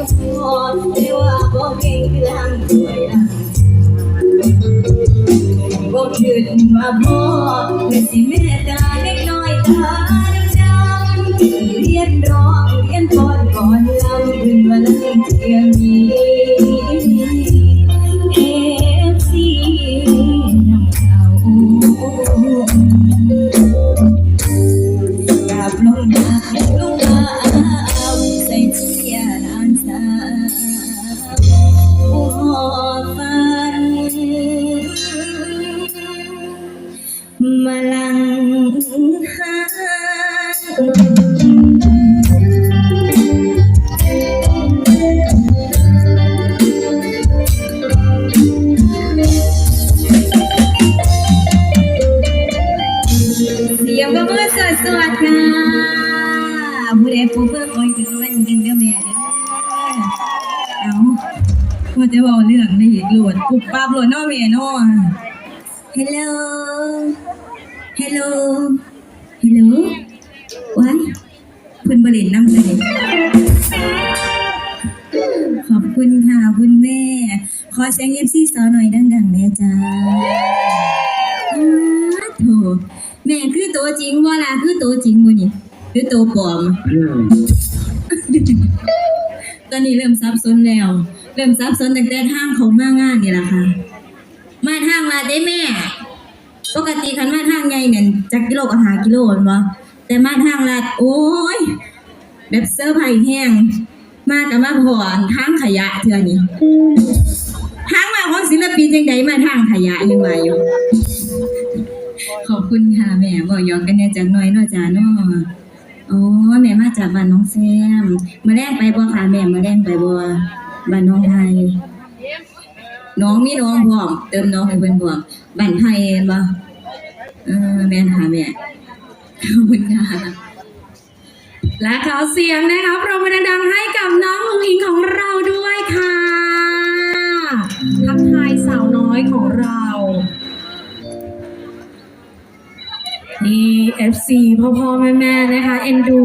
พอแต่ว่าบ่เก่งคือทางสวยดังบ่คิดว่าพอเป็นสิแม่ตาเล็กน้อยตาดำเรียนร้องเรียนก่อนก่อนลำขึ้นมาลังเทียงมีเอฟซีน้ำเขากราบลงมาลง สวัสดีค่ะผู้ใดผู้เพื่อคอยถึงวันเดินเด้อแม่เด้อเอาว่าจะบอกเรื่องได้อีกโหลดปุบปับโหลดเนอแม่เนอ Hello Hello Hello ว้ายเพิ่อนบริเวณน้ำเลยขอบคุณค่ะ คุณแม่ ขอเสียงเอฟซีสาวหน่อยดังๆแม่จ้า แม่คือตัวจริงบ่ล่ะคือตัวจริงบ่นี่คือตัวปลอม ตอนนี้เริ่มซับซ้อนแล้ว เริ่มซับซ้อนตั้งแต่ทางของมางานนี่แหละค่ะ มาทางลาดได้แม่ ปกติคันมาทางใหญ่เนี่ยจักกิโลก็หากิโลแม่นบ่แต่มาทางลาดโอ้ย แบบเซอร์ไพรส์แห้ง มากับมาพอนทางขยะเทื่อนี้ทางมาของศิลปินจังใดมาทางขยะยังว่าอยู่ขอบ คุณค่ะแม่บอกยอกกันเนี่ยจากหน้อยนาะจ้านาะอ๋อแม่มาจากบ้านน้องแซมมาแรงไปบ่ค่ะแม่มาแรงไปบ่บ้านน้องไทยน้องมีน้องพร้อมเติมน้องให้เพิ่นพร้อมบ้านไทยเห็นบ่เออแม่ค่ะแม่ขอบคุณค่ะและขอเสียงนะคะปรบมือดังๆให้กับน้องอุงอิงของเราด้วยค่ะทักทายสาวน้อยของเรา นี่ FC พ่อพ่อแม่แม่ๆนะคะเอ็นดู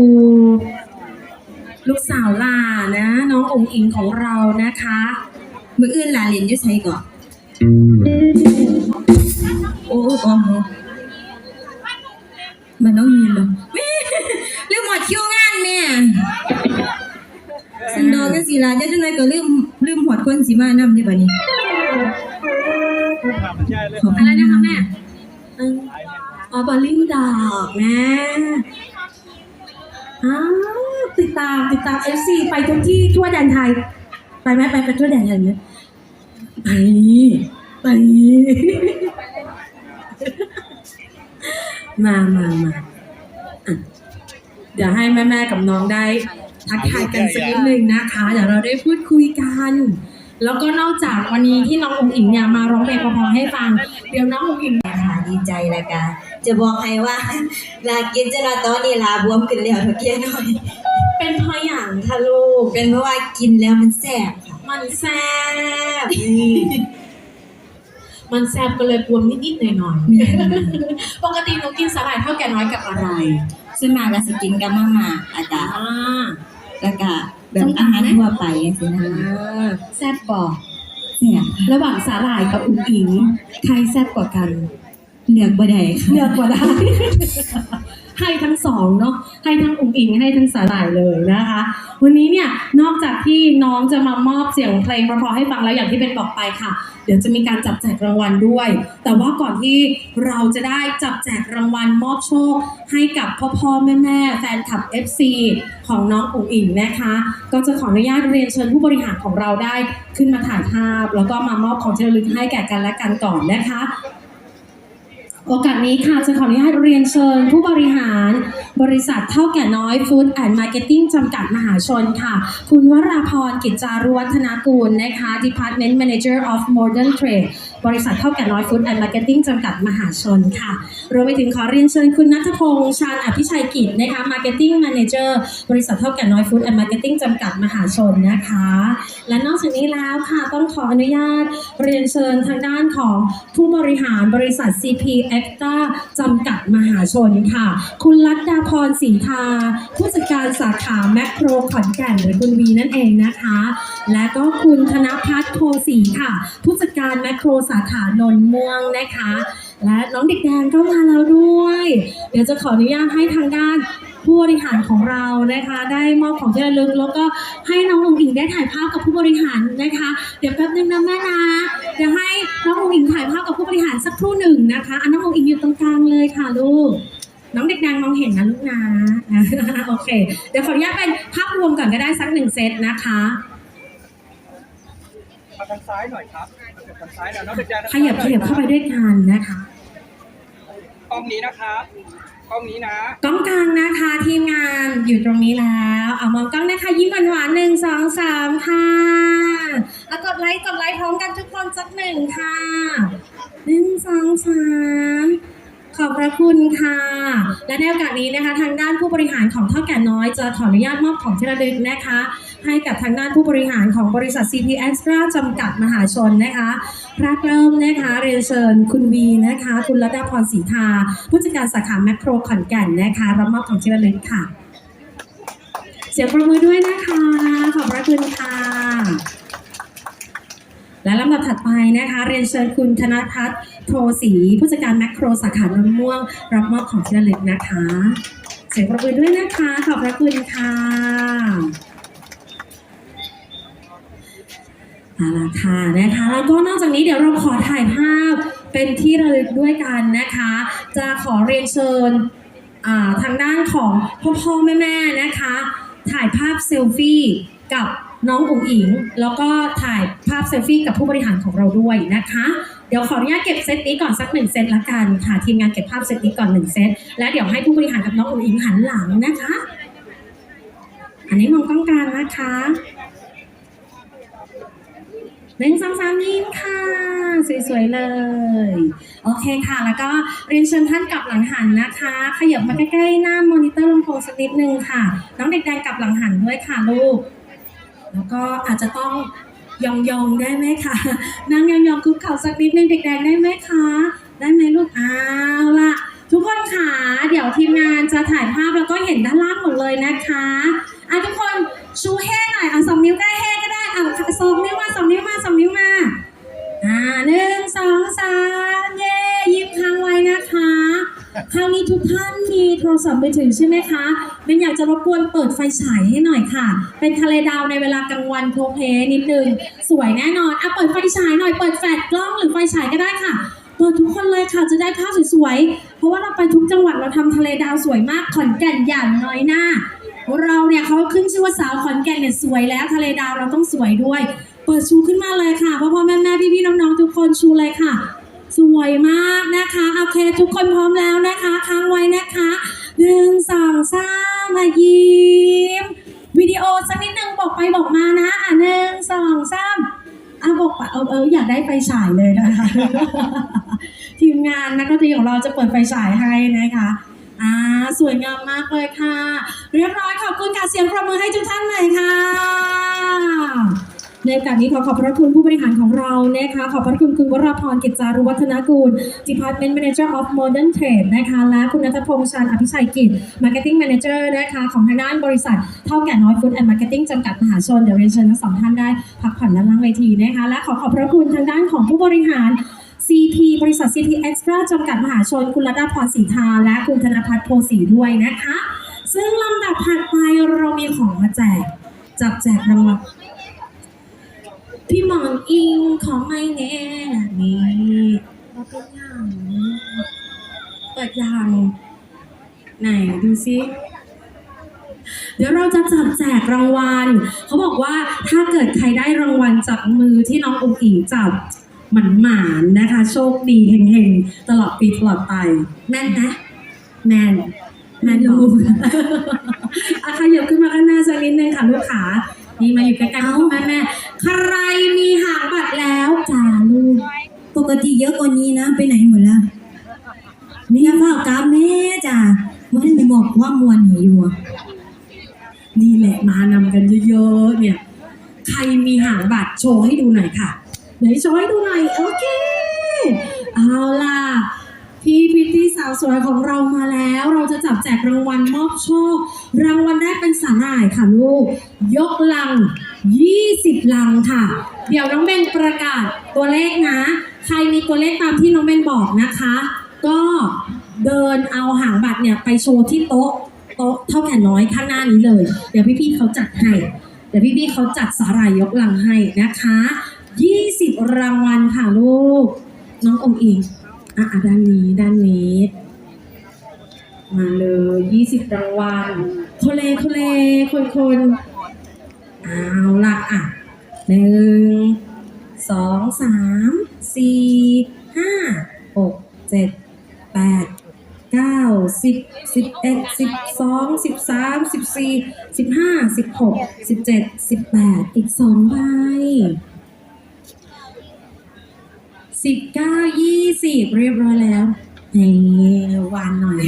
ลูกสาวล่านะ น้องอุ๋งอิงของเรานะคะ มื้ออื่นหลานเรียนอยู่ไสก่อนโอ้โอ้โหมันต้องยินบ่แม่ลืมหมดคิวงานแม่สันดอกกันสิล่ะจะจังไดก็ลืมลืมหอดคนสิมานำได้บัดนี้ขอบอะไรนะคะแม่เออ อ๋อบอลลิงดอกนะอ้าวติดตามติดตาม FC ไปทุกที่ทั่วแดนไทย ไปไหมไปไปทั่วแดนไทยไหมไปไปมามามาเดี๋ยวให้แม่แม่กับน้องได้ ทักทายกันสักนิดนึงนะคะ เดี๋ยวเราได้พูดคุยกัน แล้วก็นอกจากวันนี้ที่น้องอุ๋งอิงเนี่ยมาร้องเพลงพอๆให้ฟัง เดี๋ยวน้องอุ๋งอิงค่ะ ดีใจแล้วกันจะบอกให้ว่า ลากินจะลาตอนนี้ลาบวมขึ้นแล้วเท่าเกี้ยหน่อย เป็นเพราะอย่างค่ะลูก เป็นเพราะว่ากินแล้วมันแซ่บค่ะ มันแซ่บนี่มันแซ่บก็เลยบวมนิดๆหน่อยๆ ปกติหนูกินสาหร่ายเท่าแก่น้อยกับอะไรส่วนมากก็สิกินกับมาม่าอาจารย์อ่าแล้วก็แบบอาหารทั่วไปจังซี่นะอ่าแซ่บกว่าแซ่บระหว่างสาหร่ายกับอุ๋งอิงใครแซ่บกว่ากัน เลือกบ่ได้ค่ะเลือกกว่าได้ ให้ทั้งสองเนาะให้ทั้งอุ๋งอิงให้ทั้งสาหร่ายเลยนะคะ วันนี้เนี่ยนอกจากที่น้องจะมามอบเสียงเพลงเพราะๆให้ฟังแล้วอย่างที่เป็นบอกไปค่ะ เดี๋ยวจะมีการจับแจกรางวัลด้วย แต่ว่าก่อนที่เราจะได้จับแจกรางวัลมอบโชค ให้กับพ่อพ่อแม่แม่ๆแฟนคลับ FC ของน้องอุ๋งอิงนะคะ ก็จะขออนุญาตเรียนเชิญผู้บริหารของเราได้ขึ้นมาถ่ายภาพ แล้วก็มามอบของที่ระลึกให้แก่กันและกันก่อนนะคะ โอกาสนี้ค่ะจะขออนุญาตเรียนเชิญ ผู้บริหารบริษัทเท่าแก่น้อยฟู้ดแอนด์มาร์เก็ตติ้งจำกัดมหาชนค่ะ คุณวราพรกิจจารุวัฒนากูลนะคะ Department Manager of Modern Trade บริษัทเท่าแก่น้อยฟู้ดแอนด์มาร์เก็ตติ้งจำกัดมหาชนค่ะ รวมไปถึงขอเรียนเชิญคุณนัทพงษ์ชาญอภิชัยกิจนะคะ Marketing Manager บริษัทเท่าแก่น้อยฟู้ดแอนด์มาร์เก็ตติ้งจำกัดมหาชนนะคะ และนอกจากนี้แล้วค่ะต้องขออนุญาตเรียนเชิญทางด้านของผู้บริหารบริษัท CP อ็กซ์ต้าจำกัดมหาชนค่ะ คุณรัตดาพรศรีทา ผู้จัดการสาขาแมคโครขอนแก่นหรือคุณวีนั่นเองนะคะ และก็คุณธนพัฒน์โพสีค่ะ ผู้จัดการแมคโครสาขานนท์ม่วงนะคะ และน้องเด็กแดงก็มาแล้วด้วย เดี๋ยวจะขออนุญาตให้ทางด้าน ผู้บริหารของเรานะคะ ได้มอบของที่ระลึกแล้วก็ให้น้ององอิงได้ถ่ายภาพกับผู้บริหารนะคะ เดี๋ยวแป๊บนึงนะแม่นะเดี๋ยวให้น้ององอิงถ่ายภาพกับผู้บริหารสักครู่หนึ่งนะคะอันน้ององอิงอยู่ตรงกลางเลยค่ะลูกน้องเด็กแดงมองเห็นนะลูกนะโอเค เดี๋ยวขออนุญาตเป็นภาพรวมก่อนก็ได้สักหนึ่งเซตนะคะมาทางซ้ายหน่อยครับมาทางซ้ายหน่อยน้องเด็กแดงขยับขยับเข้าไปด้วยกันนะคะกล้องนี้นะครับ กล้องนี้นะกล้องกลางนะคะทีมงานอยู่ตรงนี้แล้วเอามองกล้องนะคะยิ้มหวานๆหนึ่งสองสามค่ะเอากดไลค์กดไลค์พร้อมกันทุกคนสักหนึ่งค่ะหนึ่งสองสามขอบพระคุณค่ะ และในโอกาสนี้นะคะ ทางด้านผู้บริหารของเท่าแก่น้อยจะขออนุญาตมอบของที่ระลึกนะคะ ให้กับทางด้านผู้บริหารของบริษัท CP Extra จำกัดมหาชนนะคะพระเริ่มนะคะเรียนเชิญคุณวีนะคะ คุณรัตดาพรศรีทา ผู้จัดการสาขาแมคโครขอนแก่นนะคะรับมอบของที่ระลึกค่ะ เสียงปรบมือด้วยนะคะ ขอบพระคุณค่ะและลำดับถัดไปนะคะ เรียนเชิญคุณธนทัศน์โพสีผู้จัดการแมคโครสาขานนม่วง รับมอบของที่ระลึกนะคะ เสียงปรบมือด้วยนะคะ ขอบพระคุณค่ะ เอาละค่ะนะคะ แล้วก็นอกจากนี้เดี๋ยวเราขอถ่ายภาพเป็นที่ระลึกด้วยกันนะคะ จะขอเรียนเชิญทางด้านของพ่อพ่อแม่แม่นะคะ ถ่ายภาพเซลฟี่กับน้องอุ๋งอิง แล้วก็ถ่ายภาพเซลฟี่กับผู้บริหารของเราด้วยนะคะ เดี๋ยวขออนุญาตเก็บเซตนี้ก่อนสักหนึ่งเซตละกันค่ะทีมงานเก็บภาพเซตนี้ก่อนหนึ่งเซตและเดี๋ยวให้ผู้บริหารกับน้องอุ๋งอิงหันหลังนะคะ อันนี้มองกล้องกลางนะคะ หนึ่งสองสามยิ้มค่ะ สวยๆเลย โอเคค่ะ แล้วก็เรียนเชิญท่านกลับหลังหันนะคะ ขยับมาใกล้ๆหน้ามอนิเตอร์ลำโพงสักนิดนึงค่ะ น้องเด็กแดงกลับหลังหันด้วยค่ะลูก แล้วก็อาจจะต้องยองๆได้ไหมคะนั่งยองๆคุกเข่าสักนิดนึงเด็กแดงได้ไหมคะ ได้ไหมลูกอ้าวล่ะทุกคนค่ะเดี๋ยวทีมงานจะถ่ายภาพแล้วก็เห็นด้านล่างหมดเลยนะคะอะทุกคนชูเฮ่หน่อยเอาสองนิ้วใกล้เฮ่ เอาสองนิ้วมาสองนิ้วมาสองนิ้วมาอ่าหนึ่งสองสามเย้ยิ้มค้างไว้นะคะคราวนี้ทุกท่านมีโทรศัพท์มือถือใช่ไหมคะเบนอยากจะรบกวนเปิดไฟฉายให้หน่อยค่ะ เป็นทะเลดาวในเวลากลางวันโพเพนิดนึง สวยแน่นอนอะเปิดไฟฉายหน่อย เปิดแฟลชกล้องหรือไฟฉายก็ได้ค่ะ เปิดทุกคนเลยค่ะ จะได้ภาพสวยๆ เพราะว่าเราไปทุกจังหวัดเราทำทะเลดาวสวยมาก ขอนแก่นอย่างน้อยหน้า เราเนี่ยเขาขึ้นชื่อว่าสาวขอนแก่นเนี่ยสวยแล้วทะเลดาวเราต้องสวยด้วย เปิดชูขึ้นมาเลยค่ะพ่อพ่อแม่แม่พี่พี่น้องๆทุกคนชูเลยค่ะ สวยมากนะคะโอเค ทุกคนพร้อมแล้วนะคะค้างไว้นะคะหนึ่งสองสามมายิ้มวิดีโอสักนิดนึงบอกไปบอกมานะอะหนึ่งสองสามอะบอกเออเอออยากได้ไฟฉายเลยนะคะทีมงานนักดนตรีของเราจะเปิดไฟฉายให้นะคะ อ่าสวยงามมากเลยค่ะ เรียบร้อยขอบคุณค่ะเสียงปรบมือให้ทุกท่านหน่อยค่ะ ในโอกาสนี้ขอขอบพระคุณผู้บริหารของเรานะคะ ขอบพระคุณคุณวราพรกิจจารุวัฒนกูล Department Manager of Modern Trade นะคะ และคุณนัทพงษ์ชาญอภิชัยกิจ Marketing Manager นะคะ ของทางด้านบริษัทเท่าแก่น้อย Food and Marketing จำกัดมหาชน เดี๋ยวเรียนเชิญทั้งสองท่านได้พักผ่อนด้านล่างเวทีนะคะ และขอขอบพระคุณทางด้านของผู้บริหาร บริษัท CP Extra จำกัดมหาชน คุณรัตดาพรศรีทา และคุณธนพัฒน์โพสีด้วยนะคะ ซึ่งลำดับถัดไปเรามีของมาแจก จับแจกรางวัลพี่หมอนอิงขอไม่แน่นี่เราเป็นอย่างเปิดอย่างไหนดูซิเดี๋ยวเราจะจับแจกรางวัล เขาบอกว่าถ้าเกิดใครได้รางวัลจากมือที่น้องอุ๋งอิงจับ หมันหมานๆนะคะ โชคดีเฮงๆ ตลอดปีตลอดไป แม่นนะ แม่น แม่นลูกอะขยับขึ้นมาข้างหน้าสักนิดนึงค่ะลูกขานี่มาอยู่ใกล้ๆพ่อแม่แม่ใครมีหางบัตรแล้วจ้าลูก ปกติเยอะกว่านี้นะ ไปไหนหมดแล้วมีน้ำเปล่ากราบแม่จ้ะมันมีบอกว่ามวนหนีอยู่อะนี่แหละมานำกันเยอะๆเนี่ย ใครมีหางบัตรโชว์ให้ดูหน่อยค่ะ ไหนโชว์ให้ดูหน่อยโอเคเอาล่ะพี่พิตตี้สาวสวยของเรามาแล้ว เราจะจับแจกรางวัลมอบโชค รางวัลแรกเป็นสาหร่ายค่ะลูก ยกลัง 20 ลังค่ะ เดี๋ยวน้องเบนประกาศตัวเลขนะ ใครมีตัวเลขตามที่น้องเบนบอกนะคะ ก็เดินเอาหางบัตรเนี่ยไปโชว์ที่โต๊ะโต๊ะเท่าแก่น้อยข้างหน้านี้เลย เดี๋ยวพี่ๆเขาจัดให้ เดี๋ยวพี่ๆเขาจัดสาหร่ายยกลังให้นะคะ 20 รางวัลค่ะลูก น้องอมอิงอะอะด้านนี้ด้านนี้ มาเลย 20 รางวัลโคเลโคเลคนคนเอาละอะหนึ่งสองสามสี่ห้าหกเจ็ดแปดเก้าสิบสิบเอ็ดสิบสองสิบสามสิบสี่สิบห้าสิบหกสิบเจ็ดสิบแปดอีกสองใบ สิบเก้ายี่สิบเรียบร้อยแล้วเฮ้วานหน่อย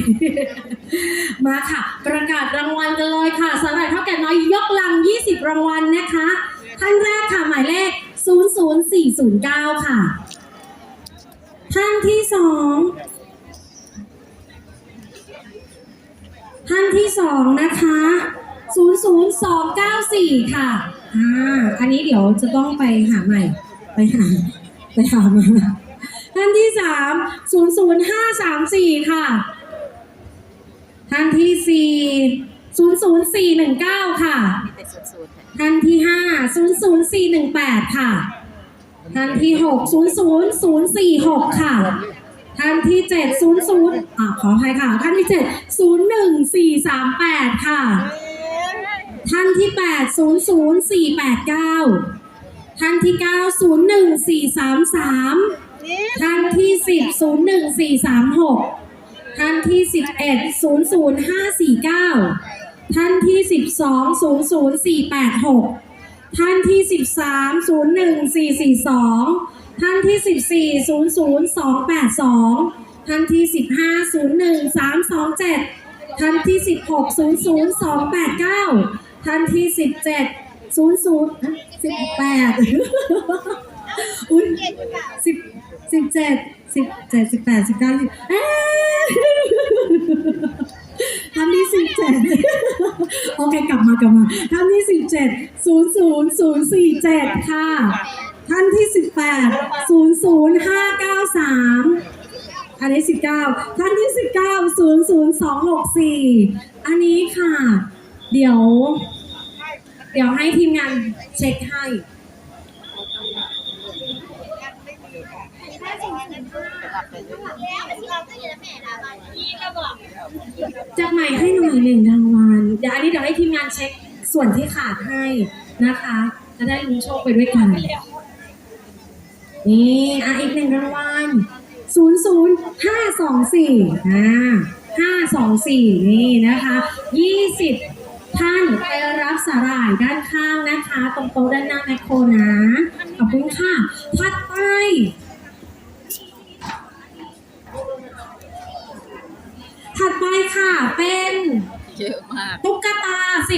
มาค่ะ ประกาศรางวัลกันเลยค่ะสาหร่ายเท่าแก่น้อยยกลัง 20 รางวัลนะคะท่านแรกค่ะหมายเลข 00409 ค่ะ ท่านที่สองท่านที่สองนะคะ 00294 ค่ะอ่าอันนี้เดี๋ยวจะต้องไปหาใหม่ ไปหา ไปหามาท่านที่สามศูนย์ศูนย์ห้าสามสี่ค่ะ ท่านที่สี่ศูนย์ศูนย์สี่หนึ่งเก้าค่ะ ท่านที่ห้าศูนย์ศูนย์สี่หนึ่งแปดค่ะ ท่านที่หกศูนย์ศูนย์ศูนย์สี่หกค่ะ ท่านที่เจ็ดศูนย์ศูนย์อ่าขออภัยค่ะ ท่านที่เจ็ดศูนย์หนึ่งสี่สามแปดค่ะ ท่านที่แปดศูนย์ศูนย์สี่แปดเก้า ท่านที่เก้าศูนย์หนึ่งสี่สามสามท่านที่สิบศูนย์หนึ่งสี่สามหกท่านที่สิบเอ็ดศูนย์ศูนย์ห้าสี่เก้าท่านที่สิบสองศูนย์ศูนย์สี่แปดหกท่านที่สิบสามศูนย์หนึ่งสี่สี่สองท่านที่สิบสี่ศูนย์ศูนย์สองแปดสองท่านที่สิบห้าศูนย์หนึ่งสามสองเจ็ดท่านที่สิบหกศูนย์ศูนย์สองแปดเก้าท่านที่สิบเจ็ด ศูนย์ศูนย์สิบแปดอุ้ยสิบสิบเจ็ดสิบเจ็ดสิบแปดสิบเก้าสิบเอท่านที่สิบเจ็ดโอเคกลับมากลับมาท่านที่สิบเจ็ดศูนย์ศูนย์ศูนย์สี่เจ็ดค่ะ ท่านที่สิบแปดศูนย์ศูนย์ห้าเก้าสามอันนี้สิบเก้าท่านที่สิบเก้าศูนย์ศูนย์สองหกสี่อันนี้ค่ะ เดี๋ยว เดี๋ยวให้ทีมงานเช็คให้จับใหม่ให้หน่อยหนึ่งรางวัลเดี๋ยวอันนี้เดี๋ยวให้ทีมงานเช็คส่วนที่ขาดให้นะคะ จะได้ลุ้นโชคไปด้วยกัน นี่อะอีกหนึ่งรางวัลศูนย์ศูนย์ห้าสองสี่อ่าห้าสองสี่นี่นะคะยี่สิบ ท่านไปรับสาหร่ายด้านข้างนะคะ ตรงโต๊ะด้านหน้าแมคโครนะ ขอบคุณค่ะถัดไปถัดไปค่ะเป็นเยอะมากตุ๊กตาสิ